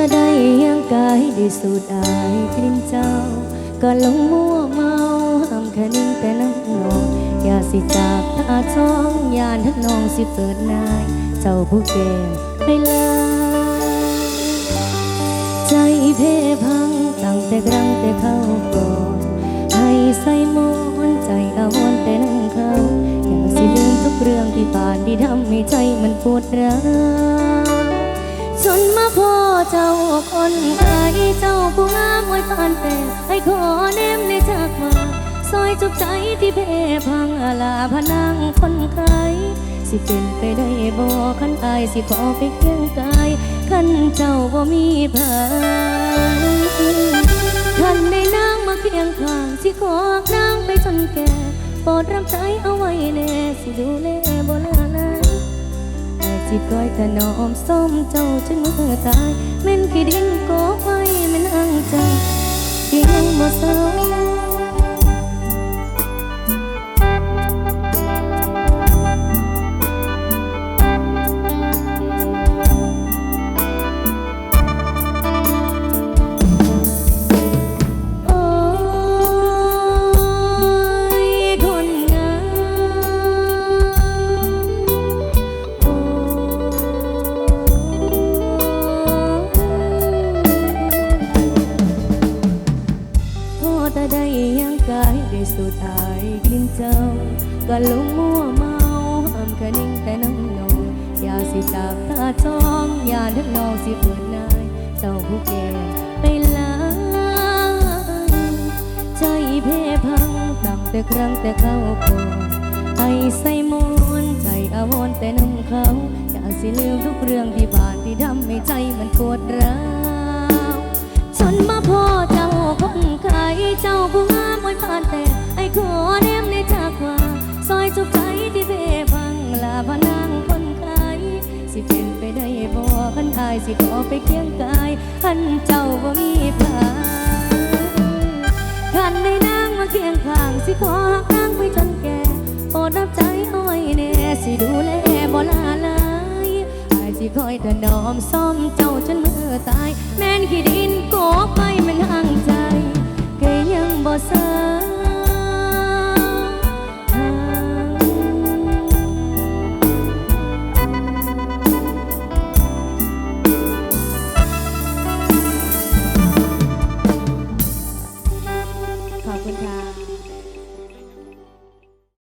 กายได้สูดอายกลิ่นเจ้าก็หลงมัวเมาห้ามแค่นิ่งแต่นั่งนองอย่าสิจากตาช่องยานทักนองสิเปิดนาย เจ้าผู้แก่ไปลยใจเพพังตั้งแต่ครั้งแต่เข้าก่อนให้ใส่มอนใจอาวรณ์แต่นั่งเขาอย่าสิลืมทุกเรื่องที่ผ่านที่ทำให้ใจมันปวดร้าว จนมาพ่อเจ้าคนไข้เจ้าผู้งามไว้ปานแต่ให้ขอเนมในจากมาซอยจุกใจที่เพพังอาลาพนังคนไข้สิเป็นไปได้บ่คันอายสิขอไปเคียงกายคันเจ้าบ่มีเพันคันได้นางมาเคียงข้างสิขอนางไปจนแก่โปรดรับใจเอาไว้แน่สิดูแลบ่ลา สิคอยถนอมส้มเจ้าจนมือตายแม่นขี้ดินโกไปแม่นอัง สูดอายกลิ่นเจ้า ก็ลงมัวเมาห้ามกะนิ่งแต่น้ำนองอย่าสิจาตาจ้องอย่าทึกนองสิเปิดนายเจ้าผู้แก่ไปหลายใจเพพังตั้งแต่ครั้งแต่เข้าก่อนไอใส่มอนใจอาวร์แต่น้ำเขาอยากสิลืมทุกเรื่องที่ผ่านที่ทำให้ใจมันปวดร้าวจนมาพ่อเจ้าคนไข้เจ้าผู้งามไว้ผ่านแต่ ขอเนมในจากว่า ซอยจุกใจที่เพพังลาพนังคนไข้สิเป็นไปได้บ่คันอายสิขอไปเคียงกายคันเจ้าบ่มีพานขันในนางมาเคียงข้างสิขอหักนางไปจนแก่โปรดรับใจอาไว้แน่สิดูแลบ่ลาลายอายสิคอยถนอมซ่อมเจ้าจนมือตาย แม่นขี้ดินโกบไปมันห่างใจก็ยังบ่สา